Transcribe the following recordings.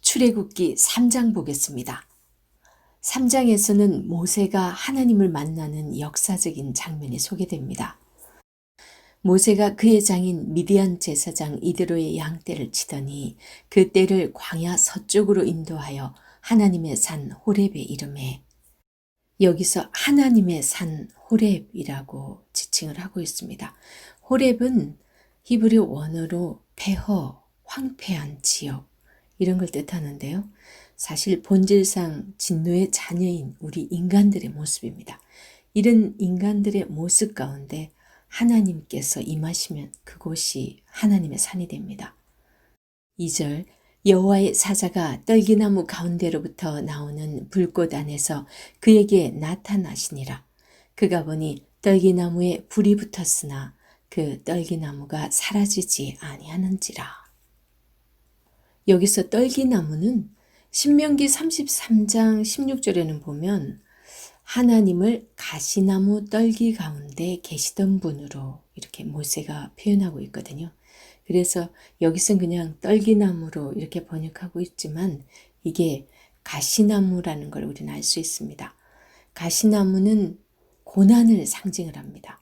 출애굽기 3장 보겠습니다. 3장에서는 모세가 하나님을 만나는 역사적인 장면이 소개됩니다. 모세가 그의 장인 미디안 제사장 이드로의 양떼를 치더니 그 떼를 광야 서쪽으로 인도하여 하나님의 산 호렙에 이름해 여기서 하나님의 산 호렙이라고 지칭을 하고 있습니다. 호렙은 히브리 원어로 폐허, 황폐한 지역 이런 걸 뜻하는데요. 사실 본질상 진노의 자녀인 우리 인간들의 모습입니다. 이런 인간들의 모습 가운데 하나님께서 임하시면 그곳이 하나님의 산이 됩니다. 2절 여호와의 사자가 떨기나무 가운데로부터 나오는 불꽃 안에서 그에게 나타나시니라. 그가 보니 떨기나무에 불이 붙었으나 그 떨기나무가 사라지지 아니하는지라. 여기서 떨기나무는 신명기 33장 16절에는 보면 하나님을 가시나무 떨기 가운데 계시던 분으로 이렇게 모세가 표현하고 있거든요. 그래서 여기서는 그냥 떨기나무로 이렇게 번역하고 있지만 이게 가시나무라는 걸 우리는 알 수 있습니다. 가시나무는 고난을 상징을 합니다.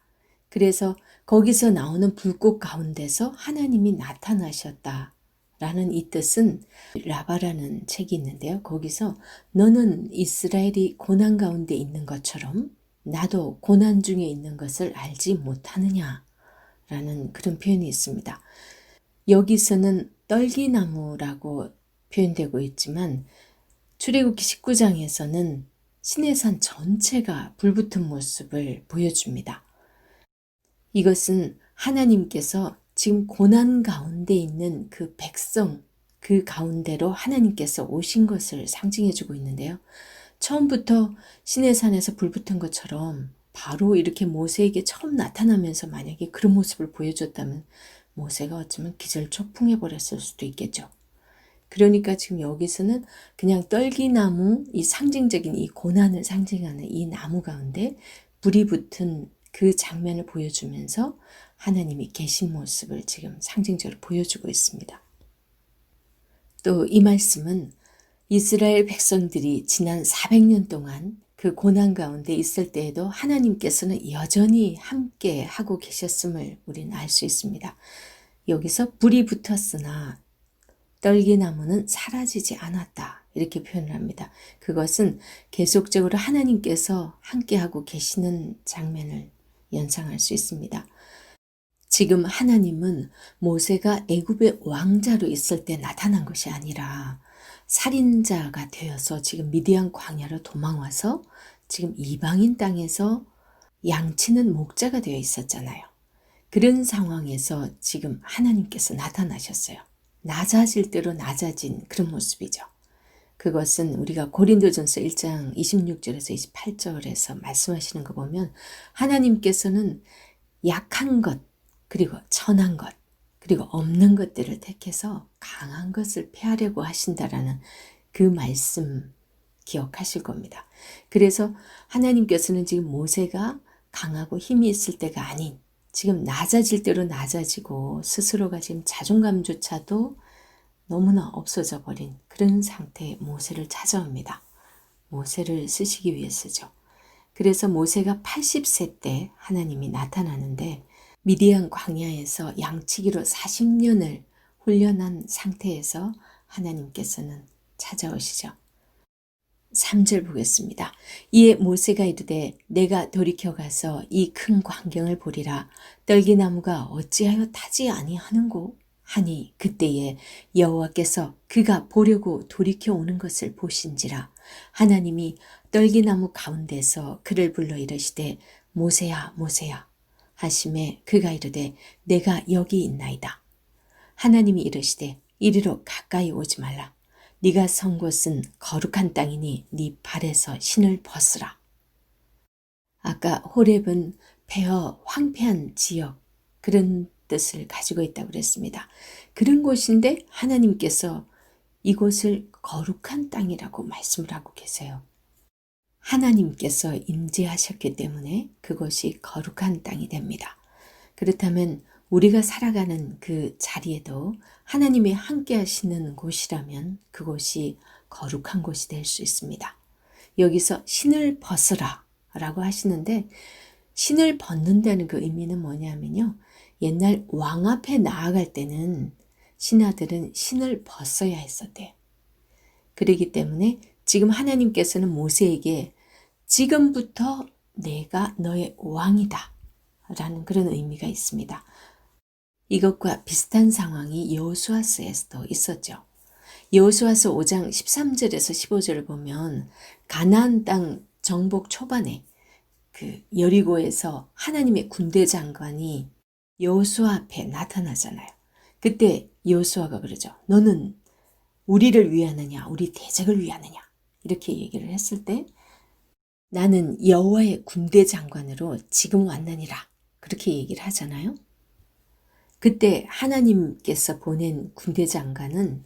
그래서 거기서 나오는 불꽃 가운데서 하나님이 나타나셨다. 라는 이 뜻은 라바라는 책이 있는데요. 거기서 너는 이스라엘이 고난 가운데 있는 것처럼 나도 고난 중에 있는 것을 알지 못하느냐 라는 그런 표현이 있습니다. 여기서는 떨기나무라고 표현되고 있지만 출애굽기 19장에서는 시내산 전체가 불붙은 모습을 보여줍니다. 이것은 하나님께서 지금 고난 가운데 있는 그 백성, 그 가운데로 하나님께서 오신 것을 상징해 주고 있는데요. 처음부터 시내산에서 불 붙은 것처럼 바로 이렇게 모세에게 처음 나타나면서 만약에 그런 모습을 보여줬다면 모세가 어쩌면 기절초풍해 버렸을 수도 있겠죠. 그러니까 지금 여기서는 그냥 떨기나무, 이 상징적인 이 고난을 상징하는 이 나무 가운데 불이 붙은 그 장면을 보여주면서 하나님이 계신 모습을 지금 상징적으로 보여주고 있습니다. 또 이 말씀은 이스라엘 백성들이 지난 400년 동안 그 고난 가운데 있을 때에도 하나님께서는 여전히 함께 하고 계셨음을 우리는 알 수 있습니다. 여기서 불이 붙었으나 떨기나무는 사라지지 않았다. 이렇게 표현을 합니다. 그것은 계속적으로 하나님께서 함께하고 계시는 장면을 연상할 수 있습니다. 지금 하나님은 모세가 애굽의 왕자로 있을 때 나타난 것이 아니라 살인자가 되어서 지금 미디안 광야로 도망와서 지금 이방인 땅에서 양치는 목자가 되어 있었잖아요. 그런 상황에서 지금 하나님께서 나타나셨어요. 낮아질 대로 낮아진 그런 모습이죠. 그것은 우리가 고린도전서 1장 26절에서 28절에서 말씀하시는 거 보면 하나님께서는 약한 것 그리고 천한 것 그리고 없는 것들을 택해서 강한 것을 패하려고 하신다라는 그 말씀 기억하실 겁니다. 그래서 하나님께서는 지금 모세가 강하고 힘이 있을 때가 아닌 지금 낮아질 대로 낮아지고 스스로가 지금 자존감조차도 너무나 없어져 버린 그런 상태의 모세를 찾아옵니다. 모세를 쓰시기 위해서죠. 그래서 모세가 80세 때 하나님이 나타나는데 미디안 광야에서 양치기로 40년을 훈련한 상태에서 하나님께서는 찾아오시죠. 3절 보겠습니다. 이에 모세가 이르되 내가 돌이켜 가서 이 큰 광경을 보리라 떨기나무가 어찌하여 타지 아니하는고 하니 그때에 여호와께서 그가 보려고 돌이켜 오는 것을 보신지라 하나님이 떨기나무 가운데서 그를 불러 이르시되 모세야 모세야 하심에 그가 이르되 내가 여기 있나이다. 하나님이 이르시되 이리로 가까이 오지 말라. 네가 선 곳은 거룩한 땅이니 네 발에서 신을 벗으라. 아까 호렙은 폐허 황폐한 지역 그런 뜻을 가지고 있다고 그랬습니다. 그런 곳인데 하나님께서 이곳을 거룩한 땅이라고 말씀을 하고 계세요. 하나님께서 임재하셨기 때문에 그것이 거룩한 땅이 됩니다. 그렇다면 우리가 살아가는 그 자리에도 하나님이 함께 하시는 곳이라면 그곳이 거룩한 곳이 될 수 있습니다. 여기서 신을 벗으라 라고 하시는데 신을 벗는다는 그 의미는 뭐냐면요. 옛날 왕 앞에 나아갈 때는 신하들은 신을 벗어야 했었대요. 그러기 때문에 지금 하나님께서는 모세에게 지금부터 내가 너의 왕이다. 라는 그런 의미가 있습니다. 이것과 비슷한 상황이 여호수아스에서도 있었죠. 여호수아서 5장 13절에서 15절을 보면 가나안 땅 정복 초반에 그 여리고에서 하나님의 군대 장관이 여호수아 앞에 나타나잖아요. 그때 여호수아가 그러죠. 너는 우리를 위하느냐, 우리 대적을 위하느냐 이렇게 얘기를 했을 때 나는 여호와의 군대 장관으로 지금 왔느니라 그렇게 얘기를 하잖아요. 그때 하나님께서 보낸 군대 장관은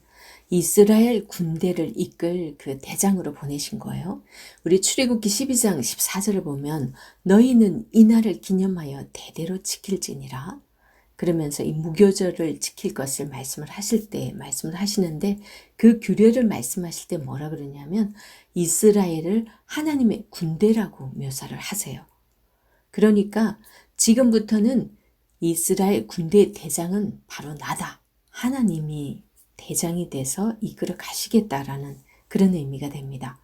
이스라엘 군대를 이끌 그 대장으로 보내신 거예요. 우리 출애굽기 12장 14절을 보면 너희는 이 날을 기념하여 대대로 지킬지니라. 그러면서 이 무교절을 지킬 것을 말씀을 하실 때 말씀을 하시는데 그 규례를 말씀하실 때 뭐라 그러냐면 이스라엘을 하나님의 군대라고 묘사를 하세요. 그러니까 지금부터는 이스라엘 군대 대장은 바로 나다. 하나님이 대장이 돼서 이끌어 가시겠다라는 그런 의미가 됩니다.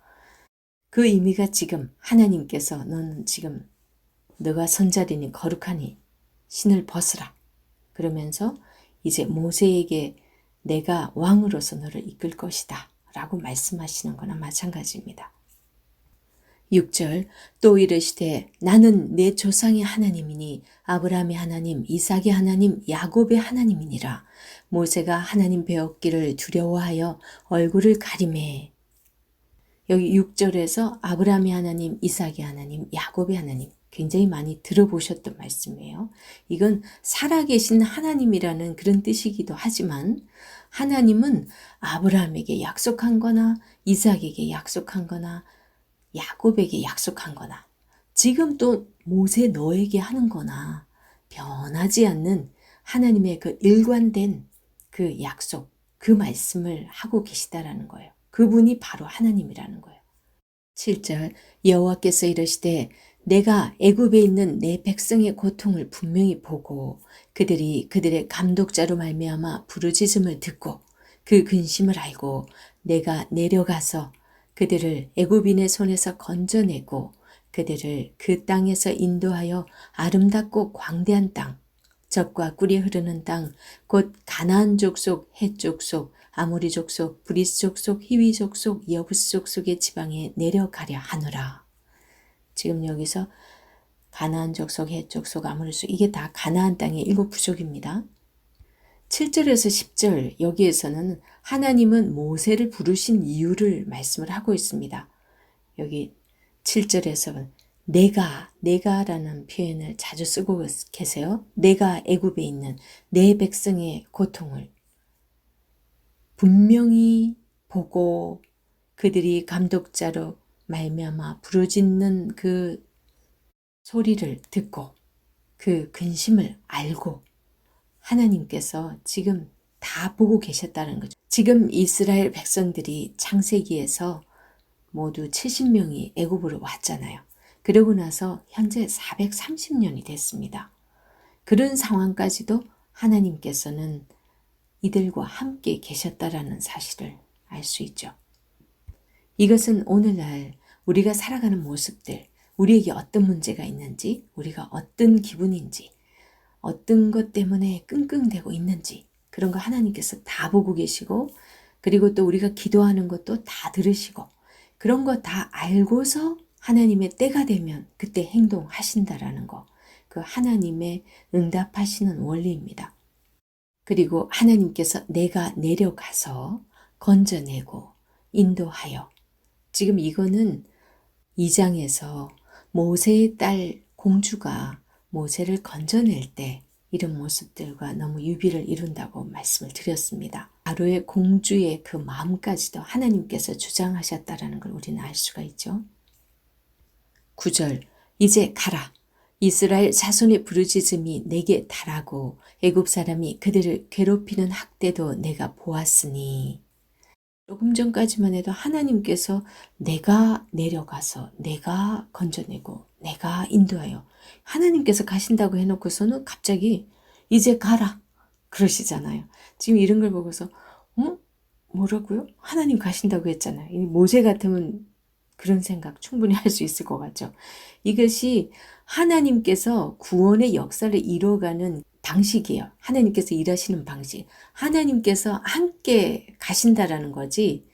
그 의미가 지금 하나님께서 너는 지금 너가 선자리니 거룩하니 신을 벗으라. 그러면서 이제 모세에게 내가 왕으로서 너를 이끌 것이다. 라고 말씀하시는 거나 마찬가지입니다. 6절 또 이르시되 나는 내 조상의 하나님이니 아브라함의 하나님 이삭의 하나님 야곱의 하나님이니라 모세가 하나님 배웠기를 두려워하여 얼굴을 가리매 여기 6절에서 아브라함의 하나님 이삭의 하나님 야곱의 하나님 굉장히 많이 들어보셨던 말씀이에요. 이건 살아계신 하나님이라는 그런 뜻이기도 하지만 하나님은 아브라함에게 약속한 거나 이삭에게 약속한 거나 야곱에게 약속한 거나 지금 또 모세 너에게 하는 거나 변하지 않는 하나님의 그 일관된 그 약속, 그 말씀을 하고 계시다라는 거예요. 그분이 바로 하나님이라는 거예요. 7절 여호와께서 이르시되 내가 애굽에 있는 내 백성의 고통을 분명히 보고 그들이 그들의 감독자로 말미암아 부르짖음을 듣고 그 근심을 알고 내가 내려가서 그들을 애굽인의 손에서 건져내고 그들을 그 땅에서 인도하여 아름답고 광대한 땅, 젖과 꿀이 흐르는 땅, 곧 가나안 족속, 헷 족속, 아모리 족속, 브리스 족속, 히위 족속, 여부스 족속의 지방에 내려가려 하노라. 지금 여기서 가나안 족속, 헷 족속, 아모리 족 이게 다 가나안 땅의 일곱 부족입니다. 7절에서 10절 여기에서는 하나님은 모세를 부르신 이유를 말씀을 하고 있습니다. 여기 7절에서 내가 내가라는 표현을 자주 쓰고 계세요. 내가 애굽에 있는 내 백성의 고통을 분명히 보고 그들이 감독자로 말미암아 부르짖는 그 소리를 듣고 그 근심을 알고 하나님께서 지금 다 보고 계셨다는 거죠. 지금 이스라엘 백성들이 창세기에서 모두 70명이 애굽으로 왔잖아요. 그러고 나서 현재 430년이 됐습니다. 그런 상황까지도 하나님께서는 이들과 함께 계셨다라는 사실을 알 수 있죠. 이것은 오늘날 우리가 살아가는 모습들, 우리에게 어떤 문제가 있는지, 우리가 어떤 기분인지, 어떤 것 때문에 끙끙대고 있는지 그런 거 하나님께서 다 보고 계시고 그리고 또 우리가 기도하는 것도 다 들으시고 그런 거 다 알고서 하나님의 때가 되면 그때 행동하신다라는 거. 그 하나님의 응답하시는 원리입니다. 그리고 하나님께서 내가 내려가서 건져내고 인도하여 지금 이거는 2장에서 모세의 딸 공주가 모세를 건져낼 때 이런 모습들과 너무 유비를 이룬다고 말씀을 드렸습니다. 바로의 공주의 그 마음까지도 하나님께서 주장하셨다라는 걸 우리는 알 수가 있죠. 9절 이제 가라 이스라엘 자손의 부르짖음이 내게 달하고 애굽 사람이 그들을 괴롭히는 학대도 내가 보았으니 조금 전까지만 해도 하나님께서 내가 내려가서 내가 건져내고 내가 인도하여 하나님께서 가신다고 해놓고서는 갑자기 이제 가라 그러시잖아요. 지금 이런 걸 보고서 어? 뭐라고요? 하나님 가신다고 했잖아요. 이 모세 같으면 그런 생각 충분히 할 수 있을 것 같죠. 이것이 하나님께서 구원의 역사를 이뤄가는 방식이에요. 하나님께서 일하시는 방식. 하나님께서 함께 가신다라는 거지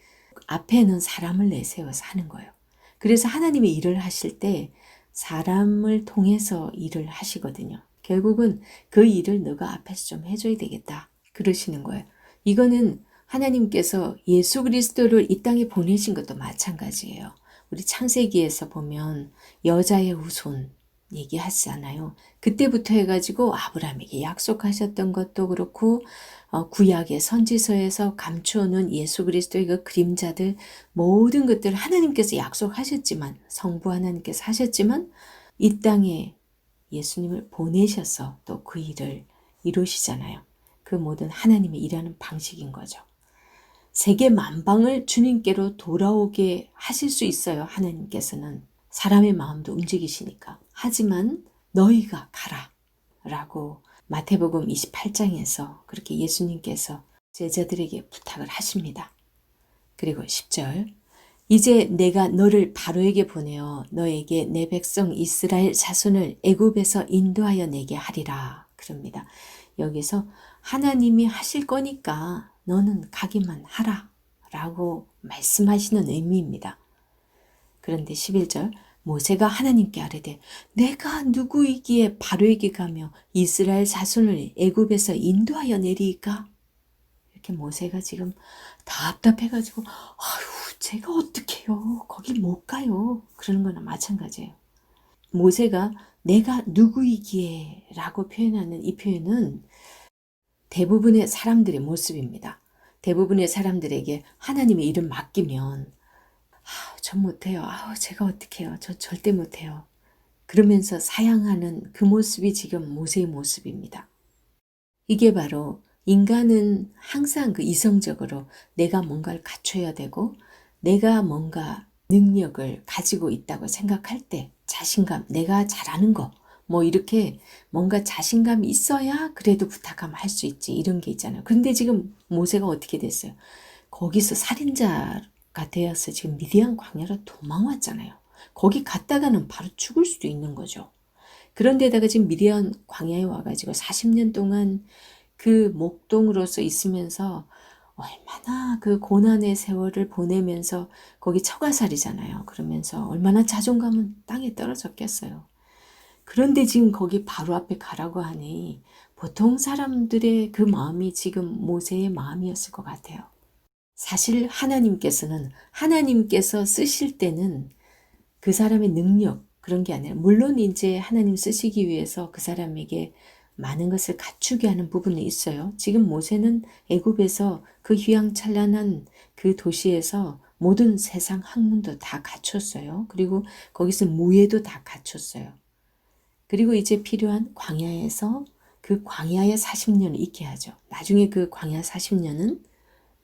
앞에는 사람을 내세워서 하는 거예요. 그래서 하나님이 일을 하실 때 사람을 통해서 일을 하시거든요. 결국은 그 일을 너가 앞에서 좀 해줘야 되겠다. 그러시는 거예요. 이거는 하나님께서 예수 그리스도를 이 땅에 보내신 것도 마찬가지예요. 우리 창세기에서 보면 여자의 후손 얘기하시잖아요. 그때부터 해가지고 아브라함에게 약속하셨던 것도 그렇고 어, 구약의 선지서에서 감추어놓은 예수 그리스도의 그 그림자들 모든 것들 하나님께서 약속하셨지만 성부 하나님께서 하셨지만 이 땅에 예수님을 보내셔서 또 그 일을 이루시잖아요. 그 모든 하나님의 일하는 방식인 거죠. 세계 만방을 주님께로 돌아오게 하실 수 있어요. 하나님께서는 사람의 마음도 움직이시니까. 하지만 너희가 가라. 라고 마태복음 28장에서 그렇게 예수님께서 제자들에게 부탁을 하십니다. 그리고 10절. 이제 내가 너를 바로에게 보내어 너에게 내 백성 이스라엘 자손을 애굽에서 인도하여 내게 하리라. 그럽니다. 여기서 하나님이 하실 거니까 너는 가기만 하라. 라고 말씀하시는 의미입니다. 그런데 11절 모세가 하나님께 아뢰되 내가 누구이기에 바로에게 가며 이스라엘 자손을 애굽에서 인도하여 내리까? 이렇게 모세가 지금 답답해가지고 아유 제가 어떡해요? 거기 못 가요. 그러는 거나 마찬가지예요. 모세가 내가 누구이기에 라고 표현하는 이 표현은 대부분의 사람들의 모습입니다. 대부분의 사람들에게 하나님의 일을 맡기면 아, 전 못해요. 아우 제가 어떡해요. 저 절대 못해요. 그러면서 사양하는 그 모습이 지금 모세의 모습입니다. 이게 바로 인간은 항상 그 이성적으로 내가 뭔가를 갖춰야 되고 내가 뭔가 능력을 가지고 있다고 생각할 때 자신감, 내가 잘하는 거, 뭐 이렇게 뭔가 자신감이 있어야 그래도 부탁하면 할 수 있지 이런 게 있잖아요. 근데 지금 모세가 어떻게 됐어요? 거기서 살인자 가 되어서 지금 미디안 광야로 도망왔잖아요. 거기 갔다가는 바로 죽을 수도 있는 거죠. 그런데다가 지금 미디안 광야에 와가지고 40년 동안 그 목동으로서 있으면서 얼마나 그 고난의 세월을 보내면서 거기 처가살이잖아요. 그러면서 얼마나 자존감은 땅에 떨어졌겠어요. 그런데 지금 거기 바로 앞에 가라고 하니 보통 사람들의 그 마음이 지금 모세의 마음이었을 것 같아요. 사실 하나님께서는 하나님께서 쓰실 때는 그 사람의 능력 그런 게 아니라 물론 이제 하나님 쓰시기 위해서 그 사람에게 많은 것을 갖추게 하는 부분이 있어요. 지금 모세는 애굽에서 그 휘황찬란한 그 도시에서 모든 세상 학문도 다 갖췄어요. 그리고 거기서 무예도 다 갖췄어요. 그리고 이제 필요한 광야에서 그 광야의 40년을 있게 하죠. 나중에 그 광야 40년은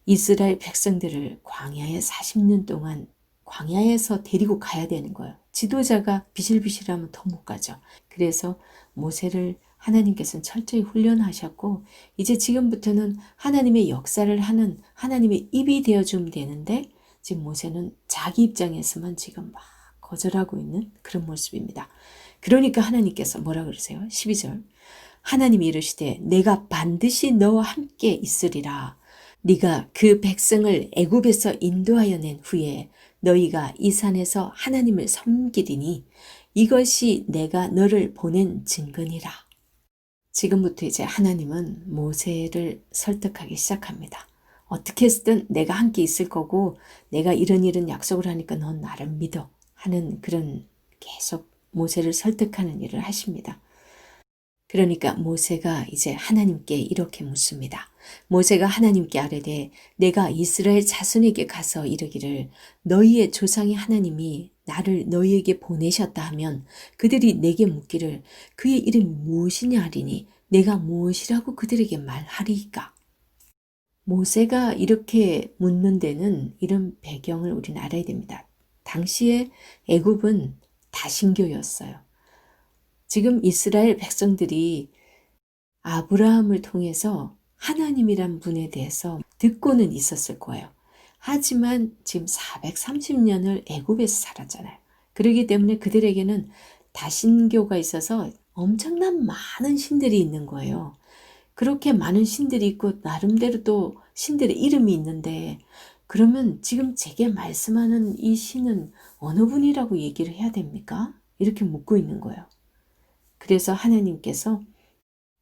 이스라엘 백성들을 광야의 40년 동안 광야에서 데리고 가야 되는 거예요. 지도자가 비실비실하면 더 못 가죠. 그래서 모세를 하나님께서는 철저히 훈련하셨고 이제 지금부터는 하나님의 역사를 하는 하나님의 입이 되어주면 되는데 지금 모세는 자기 입장에서만 지금 막 거절하고 있는 그런 모습입니다. 그러니까 하나님께서 뭐라 그러세요? 12절. 하나님이 이르시되 내가 반드시 너와 함께 있으리라. 네가 그 백성을 애굽에서 인도하여 낸 후에 너희가 이 산에서 하나님을 섬기리니 이것이 내가 너를 보낸 증거니라. 지금부터 이제 하나님은 모세를 설득하기 시작합니다. 어떻게 했든 내가 함께 있을 거고 내가 이런 이런 약속을 하니까 넌 나를 믿어 하는 그런 계속 모세를 설득하는 일을 하십니다. 그러니까 모세가 이제 하나님께 이렇게 묻습니다. 모세가 하나님께 아뢰되 내가 이스라엘 자손에게 가서 이르기를 너희의 조상의 하나님이 나를 너희에게 보내셨다 하면 그들이 내게 묻기를 그의 이름이 무엇이냐 하리니 내가 무엇이라고 그들에게 말하리이까. 모세가 이렇게 묻는 데는 이런 배경을 우리는 알아야 됩니다. 당시에 애굽은 다신교였어요. 지금 이스라엘 백성들이 아브라함을 통해서 하나님이란 분에 대해서 듣고는 있었을 거예요. 하지만 지금 430년을 애굽에서 살았잖아요. 그러기 때문에 그들에게는 다신교가 있어서 엄청난 많은 신들이 있는 거예요. 그렇게 많은 신들이 있고 나름대로 또 신들의 이름이 있는데 그러면 지금 제게 말씀하는 이 신은 어느 분이라고 얘기를 해야 됩니까? 이렇게 묻고 있는 거예요. 그래서 하나님께서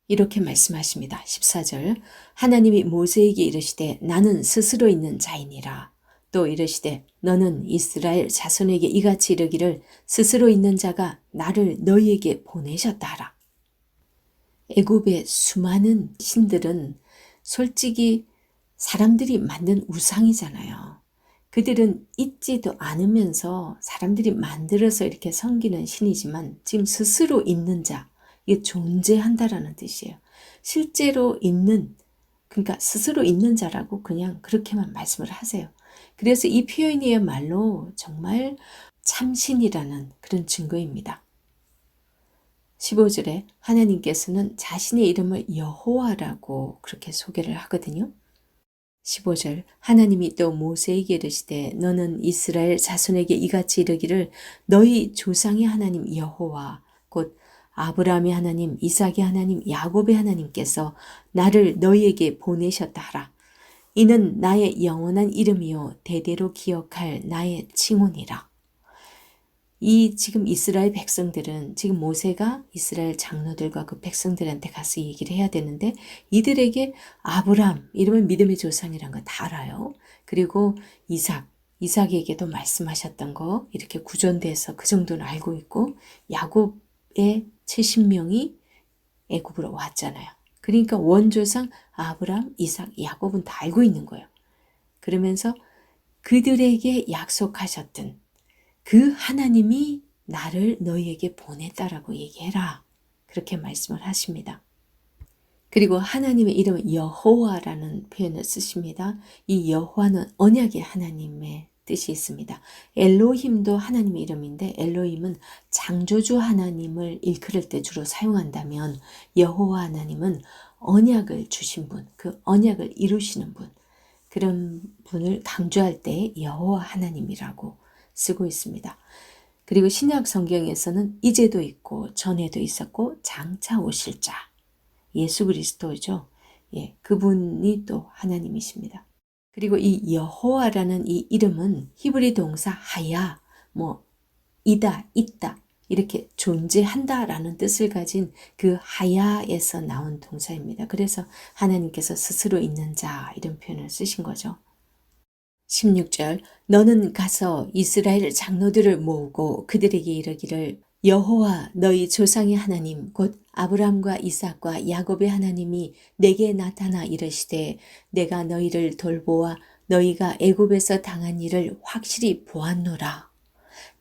이렇게 말씀하십니다. 14절. 하나님이 모세에게 이르시되 나는 스스로 있는 자이니라. 또 이르시되 너는 이스라엘 자손에게 이같이 이르기를 스스로 있는 자가 나를 너희에게 보내셨다 하라. 애굽의 수많은 신들은 솔직히 사람들이 만든 우상이잖아요. 그들은 있지도 않으면서 사람들이 만들어서 이렇게 섬기는 신이지만 지금 스스로 있는 자, 이게 존재한다라는 뜻이에요. 실제로 있는, 그러니까 스스로 있는 자라고 그냥 그렇게만 말씀을 하세요. 그래서 이 표현이야말로 정말 참신이라는 그런 증거입니다. 15절에 하나님께서는 자신의 이름을 여호와라고 그렇게 소개를 하거든요. 15절 하나님이 또 모세에게 이르시되 너는 이스라엘 자손에게 이같이 이르기를 너희 조상의 하나님 여호와 곧 아브라함의 하나님 이삭의 하나님 야곱의 하나님께서 나를 너희에게 보내셨다 하라 이는 나의 영원한 이름이요 대대로 기억할 나의 칭혼이라 이 지금 이스라엘 백성들은 지금 모세가 이스라엘 장로들과 그 백성들한테 가서 얘기를 해야 되는데 이들에게 아브람 이름은 믿음의 조상이란 거 다 알아요. 그리고 이삭 이삭에게도 말씀하셨던 거 이렇게 구전돼서 그 정도는 알고 있고 야곱의 70명이 애굽으로 왔잖아요. 그러니까 원조상 아브람, 이삭, 야곱은 다 알고 있는 거예요. 그러면서 그들에게 약속하셨던 그 하나님이 나를 너희에게 보냈다라고 얘기해라. 그렇게 말씀을 하십니다. 그리고 하나님의 이름은 여호와라는 표현을 쓰십니다. 이 여호와는 언약의 하나님의 뜻이 있습니다. 엘로힘도 하나님의 이름인데 엘로힘은 창조주 하나님을 일컬을 때 주로 사용한다면 여호와 하나님은 언약을 주신 분, 그 언약을 이루시는 분, 그런 분을 강조할 때 여호와 하나님이라고 쓰고 있습니다. 그리고 신약 성경에서는 이제도 있고 전에도 있었고 장차 오실 자 예수 그리스도죠. 예, 그분이 또 하나님이십니다. 그리고 이 여호와라는 이 이름은 히브리 동사 하야 뭐 이다 있다 이렇게 존재한다라는 뜻을 가진 그 하야에서 나온 동사입니다. 그래서 하나님께서 스스로 있는 자 이런 표현을 쓰신 거죠. 16절 너는 가서 이스라엘 장로들을 모으고 그들에게 이르기를 여호와 너희 조상의 하나님 곧 아브람과 이삭과 야곱의 하나님이 내게 나타나 이르시되 내가 너희를 돌보아 너희가 애굽에서 당한 일을 확실히 보았노라.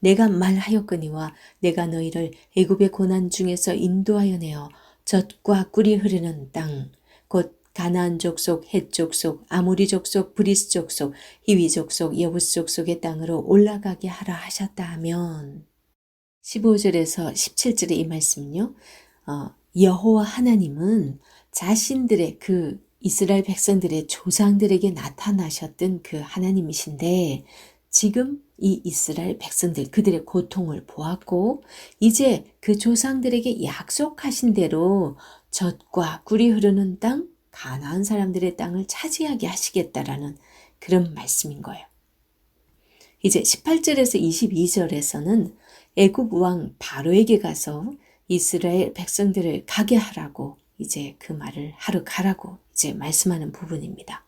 내가 말하였거니와 내가 너희를 애굽의 고난 중에서 인도하여 내어 젖과 꿀이 흐르는 땅 곧 가나안 족속, 헷 족 속, 아모리 족속, 브리스 족속, 히위 족속, 여부스 족속의 땅으로 올라가게 하라 하셨다 하면 15절에서 17절의 이 말씀은요. 어, 여호와 하나님은 자신들의 그 이스라엘 백성들의 조상들에게 나타나셨던 그 하나님이신데 지금 이 이스라엘 백성들 그들의 고통을 보았고 이제 그 조상들에게 약속하신 대로 젖과 꿀이 흐르는 땅 가나안 사람들의 땅을 차지하게 하시겠다라는 그런 말씀인 거예요. 이제 18절에서 22절에서는 애굽 왕 바로에게 가서 이스라엘 백성들을 가게 하라고 이제 그 말을 하러 가라고 이제 말씀하는 부분입니다.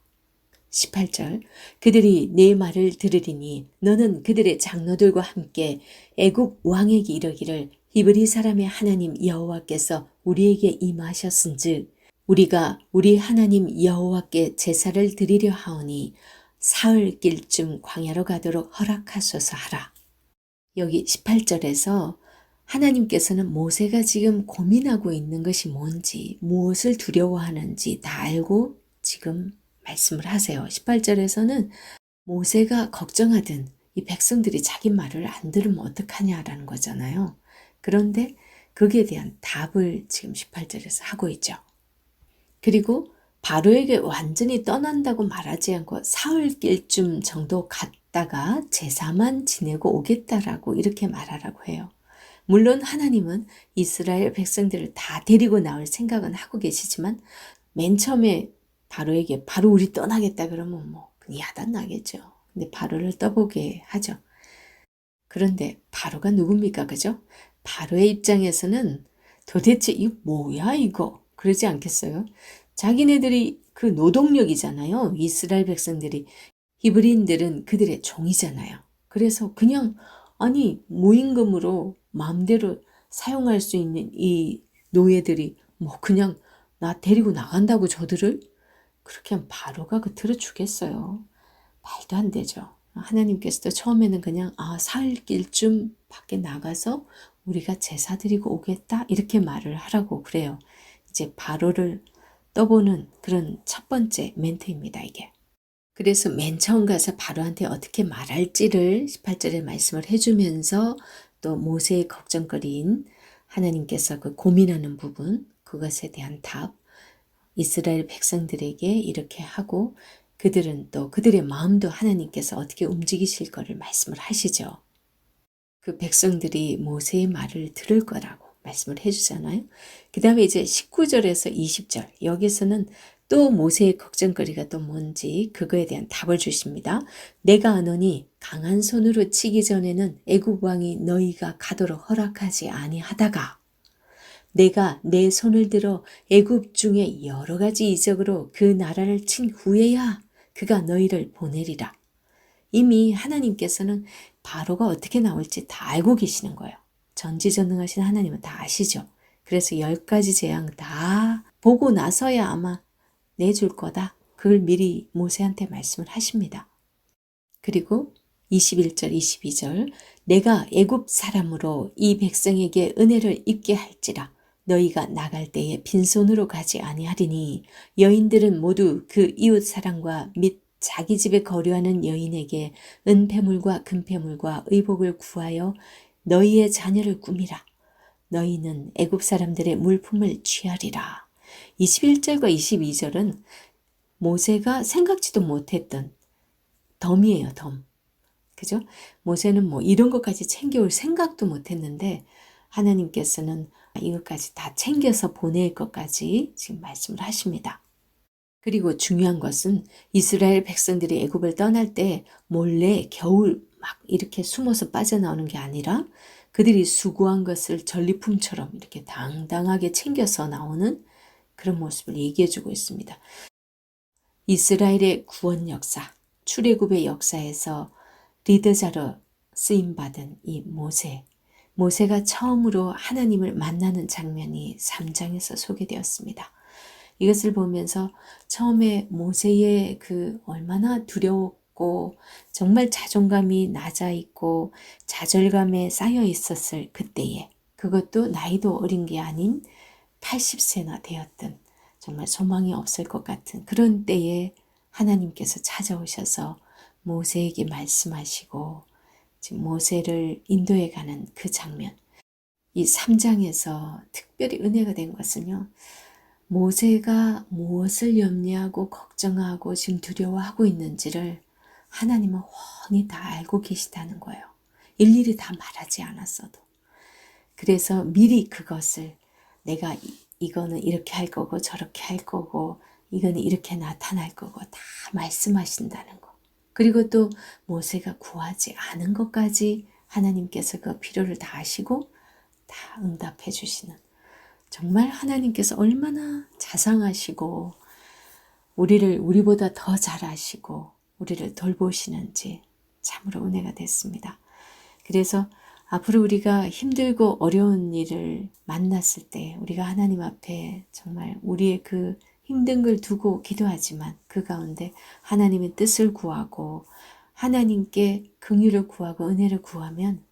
18절 그들이 내 말을 들으리니 너는 그들의 장로들과 함께 애굽 왕에게 이르기를 히브리 사람의 하나님 여호와께서 우리에게 임하셨은즉 우리가 우리 하나님 여호와께 제사를 드리려 하오니 사흘 길쯤 광야로 가도록 허락하소서 하라. 여기 18절에서 하나님께서는 모세가 지금 고민하고 있는 것이 뭔지, 무엇을 두려워하는지 다 알고 지금 말씀을 하세요. 18절에서는 모세가 걱정하든 이 백성들이 자기 말을 안 들으면 어떡하냐라는 거잖아요. 그런데 거기에 대한 답을 지금 18절에서 하고 있죠. 그리고 바로에게 완전히 떠난다고 말하지 않고 사흘길쯤 정도 갔 다가 제사만 지내고 오겠다라고 이렇게 말하라고 해요. 물론 하나님은 이스라엘 백성들을 다 데리고 나올 생각은 하고 계시지만 맨 처음에 바로에게 바로 우리 떠나겠다 그러면 뭐 야단 나겠죠. 근데 바로를 떠보게 하죠. 그런데 바로가 누굽니까? 그죠? 바로의 입장에서는 도대체 이 뭐야 이거 그러지 않겠어요? 자기네들이 그 노동력이잖아요. 이스라엘 백성들이 히브리인들은 그들의 종이잖아요. 그래서 그냥 아니 무임금으로 마음대로 사용할 수 있는 이 노예들이 뭐 그냥 나 데리고 나간다고 저들을 그렇게 하면 바로가 그 들어 주겠어요. 말도 안 되죠. 하나님께서도 처음에는 그냥 아 사흘 길쯤 밖에 나가서 우리가 제사 드리고 오겠다 이렇게 말을 하라고 그래요. 이제 바로를 떠보는 그런 첫 번째 멘트입니다 이게. 그래서 맨 처음 가서 바로한테 어떻게 말할지를 18절에 말씀을 해주면서 또 모세의 걱정거리인 하나님께서 그 고민하는 부분 그것에 대한 답 이스라엘 백성들에게 이렇게 하고 그들은 또 그들의 마음도 하나님께서 어떻게 움직이실 거를 말씀을 하시죠. 그 백성들이 모세의 말을 들을 거라고 말씀을 해주잖아요. 그 다음에 이제 19절에서 20절 여기서는 또 모세의 걱정거리가 또 뭔지 그거에 대한 답을 주십니다. 내가 아노니 강한 손으로 치기 전에는 애굽 왕이 너희가 가도록 허락하지 아니하다가 내가 내 손을 들어 애굽 중에 여러 가지 이적으로 그 나라를 친 후에야 그가 너희를 보내리라. 이미 하나님께서는 바로가 어떻게 나올지 다 알고 계시는 거예요. 전지전능하신 하나님은 다 아시죠. 그래서 열 가지 재앙 다 보고 나서야 아마 내줄 거다. 그걸 미리 모세한테 말씀을 하십니다. 그리고 21절, 22절 내가 애굽 사람으로 이 백성에게 은혜를 입게 할지라 너희가 나갈 때에 빈손으로 가지 아니하리니 여인들은 모두 그 이웃 사랑과 및 자기 집에 거류하는 여인에게 은폐물과 금폐물과 의복을 구하여 너희의 자녀를 꾸미라. 너희는 애굽 사람들의 물품을 취하리라. 21절과 22절은 모세가 생각지도 못했던 덤이에요, 덤. 그죠? 모세는 뭐 이런 것까지 챙겨올 생각도 못했는데 하나님께서는 이것까지 다 챙겨서 보낼 것까지 지금 말씀을 하십니다. 그리고 중요한 것은 이스라엘 백성들이 애굽을 떠날 때 몰래 겨울 막 이렇게 숨어서 빠져나오는 게 아니라 그들이 수고한 것을 전리품처럼 이렇게 당당하게 챙겨서 나오는 그런 모습을 얘기해 주고 있습니다. 이스라엘의 구원 역사, 출애굽의 역사에서 리더자로 쓰임 받은 이 모세, 모세가 처음으로 하나님을 만나는 장면이 3장에서 소개되었습니다. 이것을 보면서 처음에 모세의 그 얼마나 두려웠고 정말 자존감이 낮아 있고 좌절감에 쌓여 있었을 그때에 그것도 나이도 어린 게 아닌 80세나 되었던 정말 소망이 없을 것 같은 그런 때에 하나님께서 찾아오셔서 모세에게 말씀하시고 지금 모세를 인도해 가는 그 장면. 이 3장에서 특별히 은혜가 된 것은요. 모세가 무엇을 염려하고 걱정하고 지금 두려워하고 있는지를 하나님은 훤히 다 알고 계시다는 거예요. 일일이 다 말하지 않았어도. 그래서 미리 그것을 내가 이, 거는 이렇게 할 거고 저렇게 할 거고 이거는 이렇게 나타날 거고 다 말씀하신다는 거. 그리고 또 모세가 구하지 않은 것까지 하나님께서 그 필요를 다 아시고 다 응답해 주시는 정말 하나님께서 얼마나 자상하시고 우리를 우리보다 더 잘 아시고 우리를 돌보시는지 참으로 은혜가 됐습니다. 그래서 앞으로 우리가 힘들고 어려운 일을 만났을 때 우리가 하나님 앞에 정말 우리의 그 힘든 걸 두고 기도하지만 그 가운데 하나님의 뜻을 구하고 하나님께 긍휼을 구하고 은혜를 구하면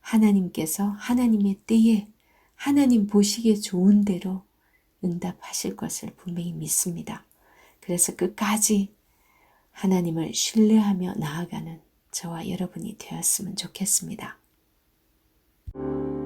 하나님께서 하나님의 때에 하나님 보시기에 좋은 대로 응답하실 것을 분명히 믿습니다. 그래서 끝까지 하나님을 신뢰하며 나아가는 저와 여러분이 되었으면 좋겠습니다. you